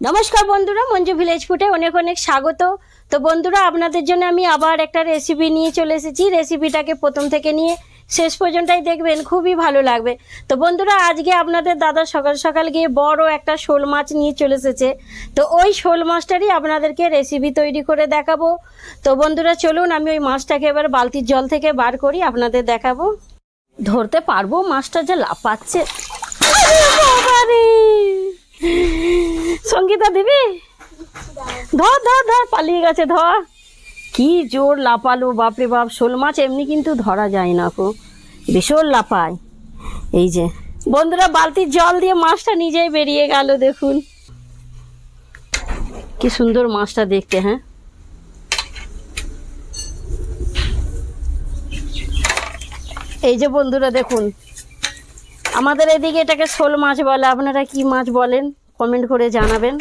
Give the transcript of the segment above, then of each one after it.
নমস্কার বন্ধুরা, মঞ্জু ভিলেজ ফুটে অনেক অনেক স্বাগত। তো বন্ধুরা, আপনাদের জন্য আমি আবার একটা রেসিপি নিয়ে চলে এসেছি। রেসিপিটাকে প্রথম থেকে নিয়ে শেষ পর্যন্তই দেখবেন, খুবই ভালো লাগবে। তো বন্ধুরা, আজকে আপনাদের দাদা সকাল সকাল গিয়ে বড় একটা শোল মাছ নিয়ে চলে এসেছে। তো ওই শোল মাছটারই আপনাদেরকে রেসিপি তৈরি করে দেখাবো। তো বন্ধুরা, চলুন আমি ওই মাছটাকে এবার বালতির জল থেকে বার করি, আপনাদের দেখাবো। ধরতে পারব মাছটা যে লাফাচ্ছে! সঙ্গীতা দিবি? ধর ধর ধর, পালিয়ে গেছে, ধর। কি জোর লাপালো বাপরে বাপ, শোল মাছ এমনি কিন্তু ধরা যায় না কো ভীষণ লাপায় এই যে, বন্ধুরা, বালতির জল দিয়ে মাছটা নিজেই বেরিয়ে গেল, দেখুন। কি সুন্দর মাছটা দেখতে হ্যাঁ? এই যে বন্ধুরা, দেখুন। আমাদের এদিকে এটাকে শোল মাছ বলে। আপনারা কি মাছ বলেন? কমেন্ট করে জানাবেন।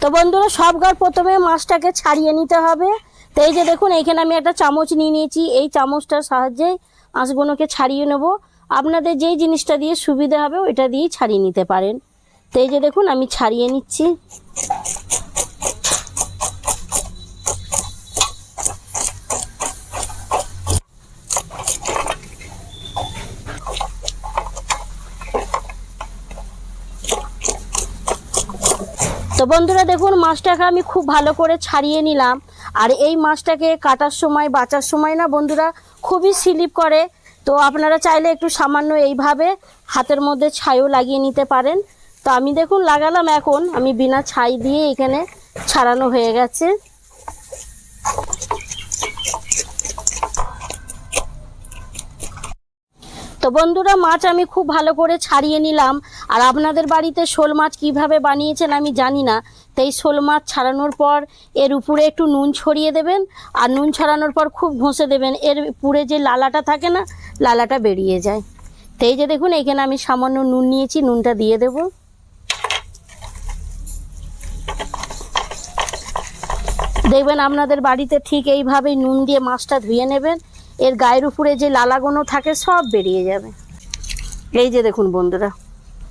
তো বন্ধুরা, সব ঘর প্রথমে মাছটাকে ছাড়িয়ে নিতে হবে। তো এই যে দেখুন, এইখানে আমি একটা চামচ নিয়ে নিয়েছি। এই চামচটার সাহায্যে মাছগুলোকে ছাড়িয়ে নেব। আপনাদের যেই জিনিসটা দিয়ে সুবিধা হবে, ওইটা দিয়েই ছাড়িয়ে নিতে পারেন। তো এই যে দেখুন, আমি ছাড়িয়ে নিচ্ছি। তো বন্ধুরা দেখুন, মাছটাকে আমি খুব ভালো করে ছাড়িয়ে নিলাম। আর এই মাছটাকে কাটার সময়, বাঁচার সময় না বন্ধুরা খুবই স্লিপ করে। তো আপনারা চাইলে একটু সামান্য এইভাবে হাতের মধ্যে ছাইও লাগিয়ে নিতে পারেন। তো আমি দেখুন, লাগালাম এখন। আমি বিনা ছাই দিয়ে এখানে ছাড়ানো হয়ে গেছে। তো বন্ধুরা, মাছ আমি খুব ভালো করে ছাড়িয়ে নিলাম। আর আপনাদের বাড়িতে শোল মাছ কীভাবে বানিয়েছেন আমি জানি না। তো এই শোল মাছ ছাড়ানোর পর এর উপরে একটু নুন ছড়িয়ে দেবেন। আর নুন ছড়ানোর পর খুব ঘষে দেবেন। এর উপরে যে লালাটা থাকে না, লালাটা বেরিয়ে যায়। তো এই যে দেখুন, এখানে আমি সামান্য নুন নিয়েছি, নুনটা দিয়ে দেবো। দেখবেন আপনাদের বাড়িতে ঠিক এইভাবেই নুন দিয়ে মাছটা ধুয়ে নেবেন। এর গায়ের উপরে যে লালাগুনো থাকে, সব বেরিয়ে যাবে। এই যে দেখুন বন্ধুরা,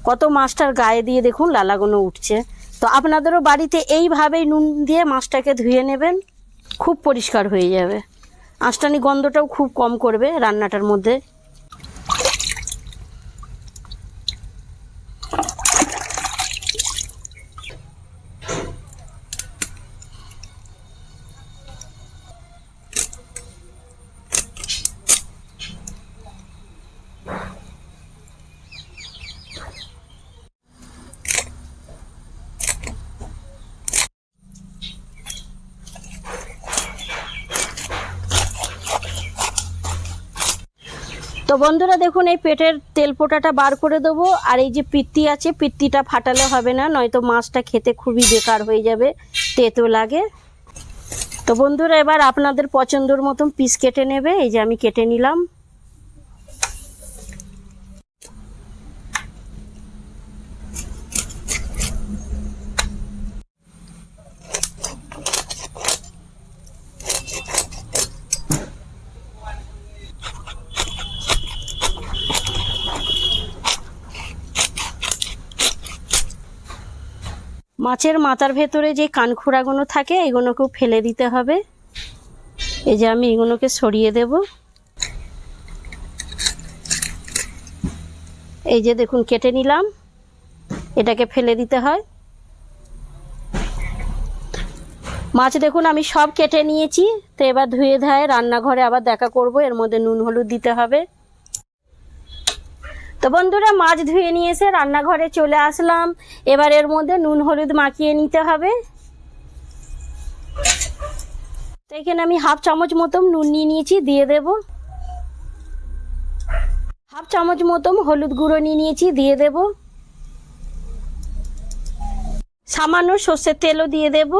কত মাছটার গায়ে দিয়ে দেখুন লালাগুনো উঠছে। তো আপনাদেরও বাড়িতে এইভাবেই নুন দিয়ে মাছটাকে ধুয়ে নেবেন, খুব পরিষ্কার হয়ে যাবে। আঁশটানি গন্ধটাও খুব কম করবে রান্নাটার মধ্যে। বন্ধুরা দেখুন, এই পেটের তেল পোটাটা বার করে দেবো। আর এই যে পিত্তি আছে, পিত্তিটা ফাটালে হবে না, নয়তো মাছটা খেতে খুবই বেকার হয়ে যাবে, তেতো লাগে। তো বন্ধুরা, এবার আপনাদের পছন্দর মতন পিস কেটে নেবে, এই যে আমি কেটে নিলাম। মাছের মাথার ভেতরে যে কানখোড়াগুলো থাকে, এগুলোকেও ফেলে দিতে হবে। এই যে আমি এগুলোকে সরিয়ে দেব। এই যে দেখুন, কেটে নিলাম। এটাকে ফেলে দিতে হয়। মাছ দেখুন, আমি সব কেটে নিয়েছি। তো এবার ধুয়ে ধায় রান্নাঘরে আবার দেখা করব। এর মধ্যে নুন, হলুদ দিতে হবে। তো বন্ধুরা, মাছ ধুয়ে নিয়ে এসে রান্নাঘরে চলে আসলাম। এবার এর মধ্যে নুন, হলুদ মাখিয়ে নিতে হবে। তো এখানে আমি হাফ চামচ মতন নুন নিয়ে নিয়েছি, দিয়ে দেব। হাফ চামচ মতন হলুদ গুঁড়ো নিয়ে নিয়েছি, দিয়ে দেব। সামান্য সর্ষের তেলও দিয়ে দেবো।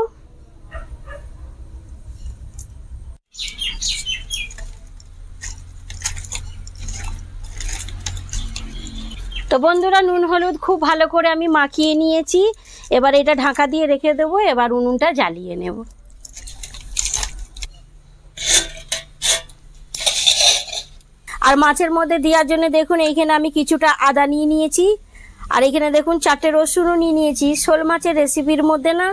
তো বন্ধুরা, নুন, হলুদ খুব ভালো করে আমি মাখিয়ে নিয়েছি। এবার এটা ঢাকা দিয়ে রেখে দেবো, এবার উনুনটা জ্বালিয়ে নেব। আর মাছের মধ্যে দেওয়ার জন্য দেখুন, এইখানে আমি কিছুটা আদা নিয়ে নিয়েছি। আর এখানে দেখুন, চারটে রসুনও নিয়ে নিয়েছি। শোল মাছের রেসিপির মধ্যে না,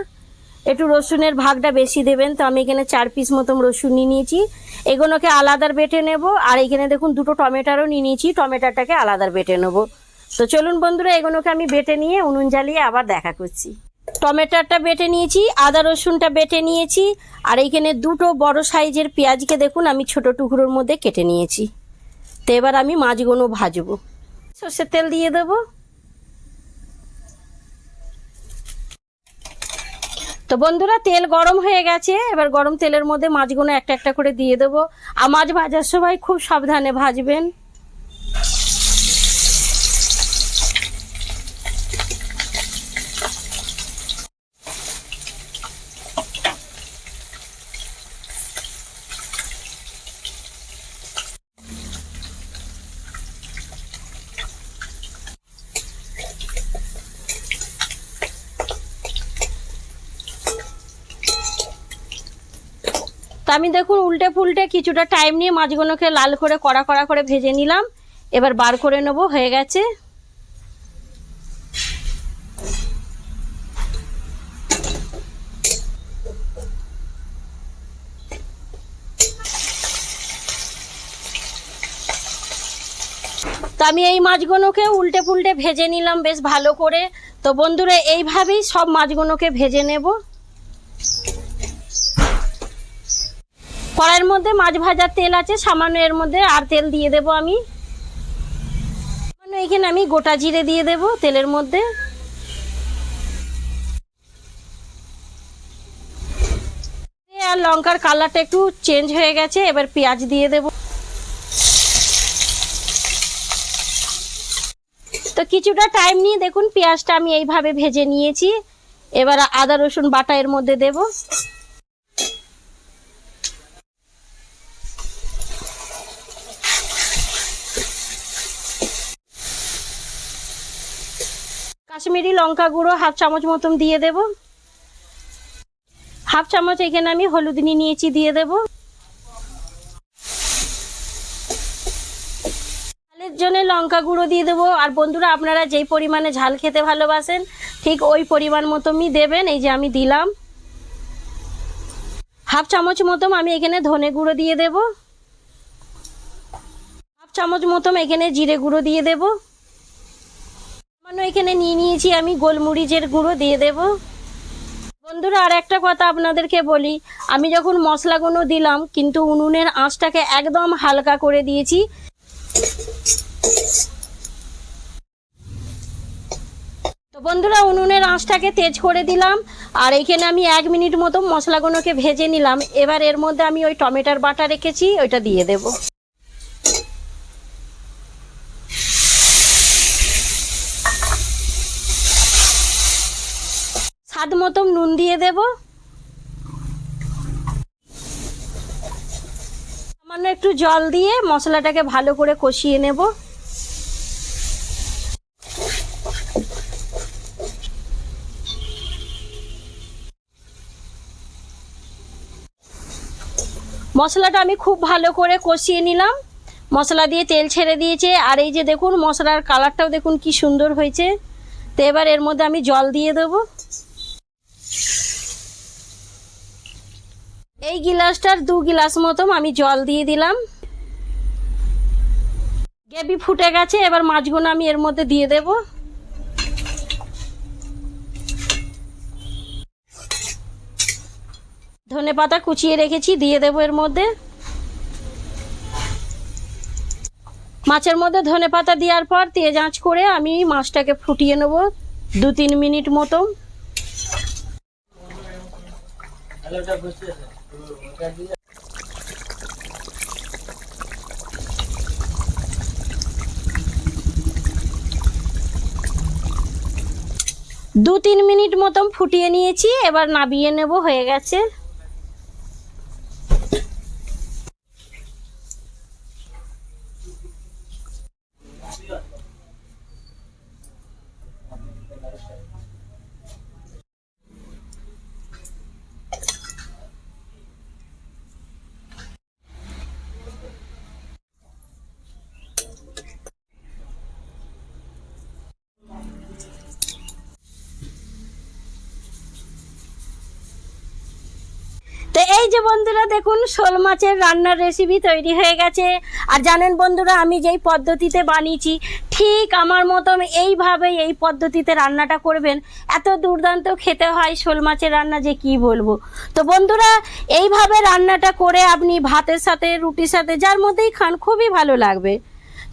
একটু রসুনের ভাগটা বেশি দেবেন। তো আমি এখানে চার পিস মতন রসুন নিয়ে নিয়েছি। এগুলোকে আলাদার বেটে নেব। আর এখানে দেখুন, দুটো টমেটোরও নিয়ে নিয়েছি। টমেটোটাকে আলাদার বেটে নেব। তো চলুন বন্ধুরা, এগুলোকে আমি বেটে নিয়ে উনুন জ্বালিয়ে আবার দেখা করছি। টমেটোটা বেটে নিয়েছি, আদা রসুনটা বেটে নিয়েছি, আর এইখানে দুটো বড় সাইজের পেঁয়াজকে দেখুন, আমি ছোট টুকরোর মধ্যে কেটে নিয়েছি। তো এবার আমি মাছগুলো ভাজবো। সর্ষের তেল দিয়ে দেবো। তো বন্ধুরা, তেল গরম হয়ে গেছে, এবার গরম তেলের মধ্যে মাছগুলো একটা একটা করে দিয়ে দেবো। আর মাছ ভাজার সময় খুব সাবধানে ভাজবেন। তো আমি দেখুন উল্টে ফুলটে কিছুটা টাইম নিয়ে মাছগুলোকে লাল করে, কড়া কড়া করে ভেজে নিলাম। এবার বার করে নেব, হয়ে গেছে। তো আমি এই মাছগুলোকে উল্টে ফুলটে ভেজে নিলাম, বেশ ভালো করে। তো বন্ধুরা, এইভাবেই সব মাছগুলোকে ভেজে নেব। কড়াইয়ের মধ্যে মাছ ভাজার তেল আছে, সামান্য এর মধ্যে আর তেল দিয়ে দেব আমি। সামান্য এখানে আমি গোটা জিরে দিয়ে দেব তেলের মধ্যে। আর লঙ্কার কালারটা একটু চেঞ্জ হয়ে গেছে, এবার পেঁয়াজ দিয়ে দেব। তো কিছুটা টাইম নিয়ে দেখুন, পেঁয়াজটা আমি এইভাবে ভেজে নিয়েছি। এবার আদা, রসুন, বাটা এর মধ্যে দেবো। কাশ্মীরি লঙ্কা গুঁড়ো হাফ চামচ মতন দিয়ে দেব। হাফ চামচ এখানে আমি হলুদ নিয়ে নিয়েছি দিয়ে দেব। ঝালের জন্য লঙ্কা গুঁড়ো দিয়ে দেবো। আর বন্ধুরা, আপনারা যেই পরিমাণে ঝাল খেতে ভালোবাসেন, ঠিক ওই পরিমাণ মতনই দেবেন। এই যে আমি দিলাম। হাফ চামচ মতন আমি এখানে ধনে গুঁড়ো দিয়ে দেব। হাফ চামচ মতন এখানে জিরে গুঁড়ো দিয়ে দেবো। সামান্য এখানে নিয়ে নিয়েছি, আমি গোলমরিচের গুঁড়ো দিয়ে দেব। বন্ধুরা আর একটা কথা আপনাদেরকে বলি, আমি যখন মশলাগুলো দিলাম, কিন্তু উনুনের আঁচটাকে একদম হালকা করে দিয়েছি। তো বন্ধুরা, উনুনের আঁচটাকে তেজ করে দিলাম, আর এখানে আমি এক মিনিট মতো মশলাগুলোকে ভেজে নিলাম। এবার এর মধ্যে আমি ওই টমেটোর বাটা রেখেছি, ওইটা দিয়ে দেবো। স্বাদ মতন নুন দিয়ে দেব। সামান্য একটু জল দিয়ে মশলাটাকে ভালো করে কষিয়ে নেব। মশলাটা আমি খুব ভালো করে কষিয়ে নিলাম। মশলা দিয়ে তেল ছেড়ে দিয়েছে। আর এই যে দেখুন, মশলার কালারটাও দেখুন কি সুন্দর হয়েছে। তো এবার এর মধ্যে আমি জল দিয়ে দেবো। এই গিলাসটার দু গিলাস মতন আমি জল দিয়ে দিলাম। গ্রেভি ফুটে গেছে, এবার মাছগুলো আমি এর মধ্যে দিয়ে দেব। ধনে পাতা কুচিয়ে রেখেছি, দিয়ে দেবো এর মধ্যে। মাছের মধ্যে ধনে পাতা দেওয়ার পর তেজ আঁচ করে আমি মাছটাকে ফুটিয়ে নেব দু তিন মিনিট মতো দু তিন মিনিট মতন ফুটিয়ে নিয়েছি এবার নাবিয়ে নেব হয়ে গেছে। তো এই যে বন্ধুরা, দেখুন, শোল মাছের রান্নার রেসিপি তৈরি হয়ে গেছে। আর জানেন বন্ধুরা, আমি যেই পদ্ধতিতে বানিয়েছি, ঠিক আমার মতন এইভাবে এই পদ্ধতিতে রান্নাটা করবেন। এত দুর্দান্ত খেতে হয় শোল মাছের রান্না, যে কি বলব? তো বন্ধুরা, এইভাবে রান্নাটা করে আপনি ভাতের সাথে, রুটির সাথে, যার মধ্যেই খান, খুবই ভালো লাগবে।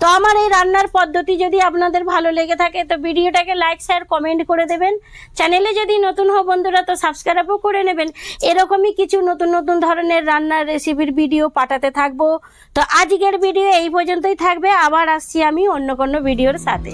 তো আমার এই রান্নার পদ্ধতি যদি আপনাদের ভালো লেগে থাকে, তো ভিডিওটাকে লাইক শেয়ার কমেন্ট করে দেবেন। চ্যানেলে যদি নতুন হও বন্ধুরা, তো সাবস্ক্রাইবও করে নেবেন। এরকমই কিছু নতুন নতুন ধরনের রান্নার রেসিপির ভিডিও পাঠাতে থাকব। তো আজকের ভিডিও এই পর্যন্তই থাকবে। আবার আসছি আমি অন্য কোনো ভিডিওর সাথে।